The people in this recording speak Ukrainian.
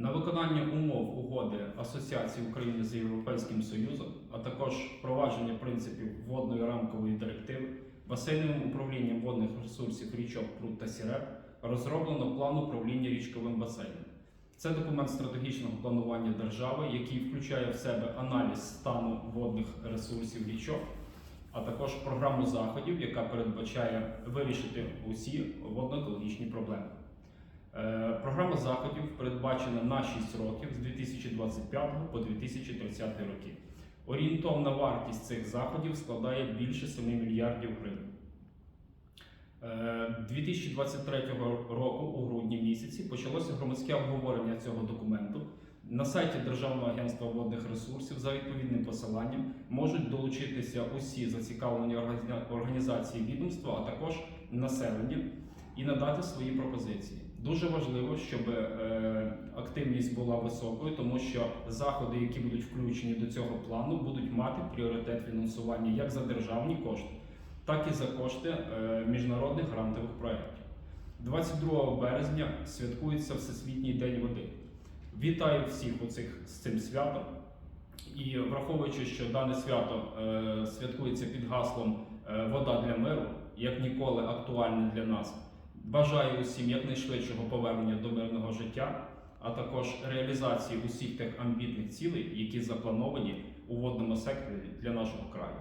На виконання умов угоди Асоціації України з Європейським Союзом, а також впровадження принципів водної рамкової директиви, басейновим управлінням водних ресурсів річок Прут та Сірет розроблено план управління річковим басейном. Це документ стратегічного планування держави, який включає в себе аналіз стану водних ресурсів річок, а також програму заходів, яка передбачає вирішити усі водно-екологічні проблеми. Е, Програма заходів передбачена на 6 років з 2025 по 2030 роки. Орієнтовна вартість цих заходів складає більше 7 мільярдів гривень. Е, 2023 року, у грудні місяці, почалося громадське обговорення цього документу. На сайті Державного агентства водних ресурсів за відповідним посиланням можуть долучитися усі зацікавлені організації відомства, а також населення і надати свої пропозиції. Дуже важливо, щоб е, активність була високою, тому що заходи, які будуть включені до цього плану, будуть мати пріоритет фінансування як за державні кошти, так і за кошти е, міжнародних грантових проєктів. 22 березня святкується Всесвітній день води. Вітаю всіх оцих з цим святом. І враховуючи, що дане свято е, святкується під гаслом Вода для миру, як ніколи актуальне для нас. Бажаю усім якнайшвидшого повернення до мирного життя, а також реалізації усіх тих амбітних цілей, які заплановані у водному секторі для нашого краю.